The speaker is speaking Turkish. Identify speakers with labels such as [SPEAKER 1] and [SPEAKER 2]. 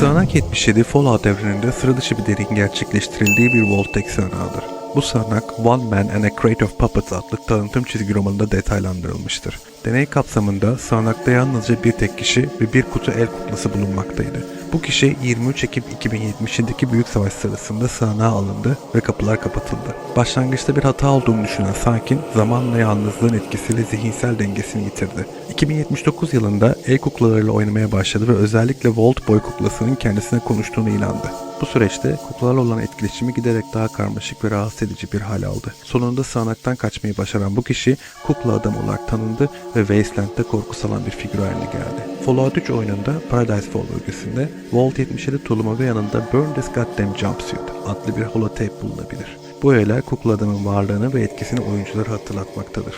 [SPEAKER 1] Sığanak 77 Fallout evreninde sıra dışı bir deneyin gerçekleştirildiği bir Voltec sığınağıdır. Bu sığınak One Man and a Crate of Puppets adlı tanıtım çizgi romanında detaylandırılmıştır. Deney kapsamında sığınakta yalnızca bir tek kişi ve bir kutu el kuklası bulunmaktaydı. Bu kişi 23 Ekim 2077'deki Büyük Savaş sırasında sığınağa alındı ve kapılar kapatıldı. Başlangıçta bir hata olduğunu düşünen sakin zamanla yalnızlığın etkisiyle zihinsel dengesini yitirdi. 2079 yılında el kuklalarıyla oynamaya başladı ve özellikle Volt Boy kuklasının kendisine konuştuğunu ilandı. Bu süreçte kuklalarla olan etkileşimi giderek daha karmaşık ve rahatsız edici bir hal aldı. Sonunda sığınaktan kaçmayı başaran bu kişi kukla adam olarak tanındı ve Wasteland'de korku salan bir figür haline geldi. Fallout 3 oyununda Paradise Fall bölgesinde Vault 77 tulumu yanında Burn This Goddamn Jumpsuit adlı bir holotape bulunabilir. Bu öğeler kukla adamın varlığını ve etkisini oyunculara hatırlatmaktadır.